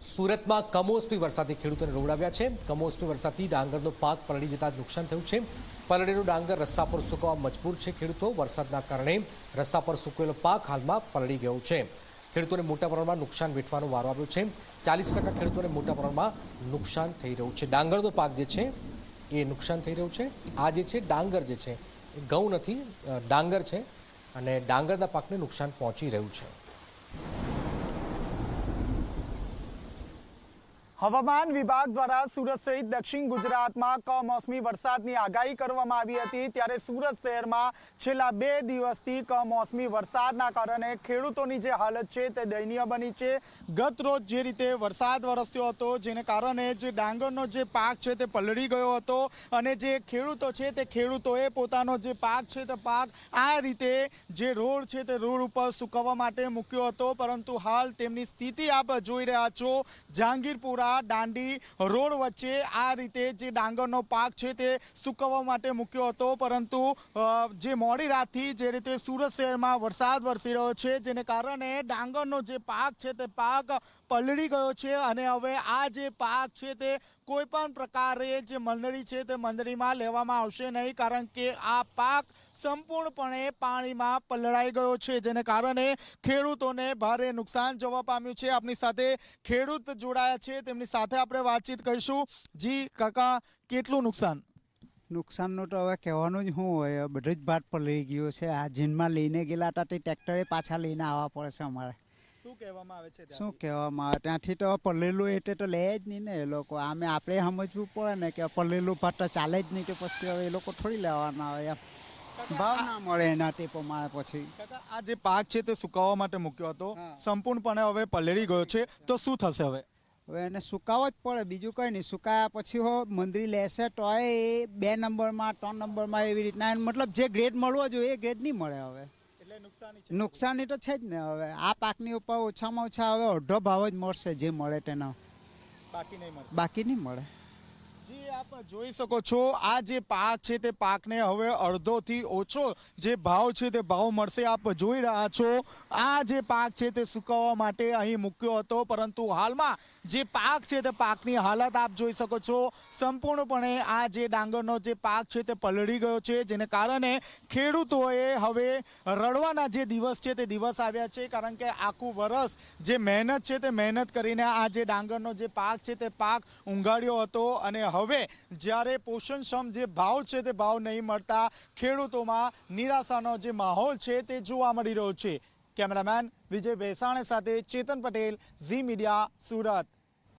સુરતમાં કમોસમી વરસાદથી ખેડૂતોને રોવડાવ્યા છે. કમોસમી વરસાદથી ડાંગરનો પાક પલળી જતા નુકસાન થયું છે. પલળેલો ડાંગર રસ્તા પર સૂકવા મજબૂર છે ખેડૂતો. વરસાદના કારણે રસ્તા પર સૂકવેલો પાક હાલમાં પલળી ગયો છે. ખેડૂતોને મોટા પ્રમાણમાં નુકસાન વેઠવાનો વારો આવ્યો છે. ચાલીસ ટકા ખેડૂતોને મોટા પ્રમાણમાં નુકસાન થઈ રહ્યું છે. ડાંગરનો પાક જે છે, એ નુકસાન થઈ રહ્યું છે. આ જે છે, ડાંગર જે છે, એ ઘઉં નથી ડાંગર છે અને ડાંગરના પાકને નુકસાન પહોંચી રહ્યું છે. હવામાન વિભાગ દ્વારા સુરત સહિત દક્ષિણ ગુજરાતમાં કમોસમી વરસાદની આગાહી કરવામાં આવી હતી. ત્યારે સુરત શહેરમાં છેલ્લા બે દિવસથી કમોસમી વરસાદના કારણે ખેડૂતોની જે હાલત છે તે દયનીય બની છે. ગત રોજ જે રીતે વરસાદ વરસ્યો હતો, જેને કારણે જે ડાંગરનો જે પાક છે તે પલળી ગયો હતો અને જે ખેડૂતો છે તે ખેડૂતોએ પોતાનો જે પાક છે તે પાક આ રીતે જે રોડ છે તે રોડ ઉપર સુકવવા માટે મૂક્યો હતો. પરંતુ હાલ તેમની સ્થિતિ આપ જોઈ રહ્યા છો. જહાંગીરપુરા દાંડી રોડ વચ્ચે આ રીતે જે ડાંગરનો પાક છે તે સુકવવા માટે મૂક્યો હતો. પરંતુ જે મોડી રાતથી જે રીતે સુરત શહેરમાં વરસાદ વરસી રહ્યો છે, જેને કારણે ડાંગરનો જે પાક છે તે પાક પલળી ગયો છે અને હવે આ જે પાક છે તે કોઈપણ પ્રકારે જે મંડળી છે તે મંડળીમાં લેવામાં આવશે નહીં, કારણ કે આ પાક સંપૂર્ણપણે પાણીમાં પલળાઈ ગયો છે, જેને કારણે ખેડૂતોને ભારે નુકસાન જોવા પામ્યું છે. આપની સાથે ખેડૂત જોડાયા છે, તેમની સાથે આપણે વાતચીત કરીશું. જી કાકા કેટલું નુકસાન? નુકસાનનું તો હવે કહેવાનું જ શું હોય બધું જ ભાત પલળી ગયો છે. આ જીનમાં લઈને ગયેલા હતા તે ટ્રેક્ટરે પાછા લઈને આવવા પડે છે અમારે. શું કહેવામાં આવે છે શું કહેવામાં આવે? ત્યાંથી તો પલળેલું એટલે તો લે જ નહીં ને એ લોકો. આમે આપણે સમજવું પડે ને કે પલેલું ભાત તો ચાલે જ નહીં કે પછી હવે એ લોકો થોડી લેવાના હોય એમ. ભાવ ના મળે એના તે પ્રમાણે પછી. આ જે પાક છે તે સુકાવવા માટે મૂક્યો હતો. સંપૂર્ણપણે હવે પલળી ગયો છે. તો શું થશે હવે? હવે એને સુકાવો જ પડે બીજું કંઈ નહીં. સુકાયા પછી હો મંદરી લેશે તોય એ બે નંબરમાં ત્રણ નંબરમાં એવી રીતના. એને મતલબ જે ગ્રેડ મળવો જોઈએ એ ગ્રેડ નહીં મળે હવે. નુકસાની તો છે જ ને હવે. આ પાકની ઉપર ઓછામાં ઓછા હવે અડધો ભાવ જ મળશે જે મળે તેનો. બાકી નહીં મળે બાકી નહીં મળે. જી આપ જોઈ શકો છો, આ જે પાક છે તે પાકને હવે અડધોથી ઓછો જે ભાવ છે તે ભાવ મળશે આપ જોઈ રહ્યા છો. આ જે પાક છે તે સુકાવવા માટે અહીં મૂક્યો હતો, પરંતુ હાલમાં જે પાક છે તે પાકની હાલત આપ જોઈ શકો છો. સંપૂર્ણપણે આ જે ડાંગરનો જે પાક છે તે પલળી ગયો છે, જેને કારણે ખેડૂતોએ હવે રડવાના જે દિવસ છે તે દિવસ આવ્યા છે, કારણ કે આખું વરસ જે મહેનત છે તે મહેનત કરીને આ જે ડાંગરનો જે પાક છે તે પાક ઊંઘાડ્યો હતો અને હવે જ્યારે પોષણક્ષમ જે ભાવ છે તે ભાવ નહીં મળતા ખેડૂતોમાં નિરાશાનો જે માહોલ છે તે જોવા મળી રહ્યો છે. કેમેરામેન વિજય ભેસાણે સાથે ચેતન પટેલ, ઝી મીડિયા, સુરત.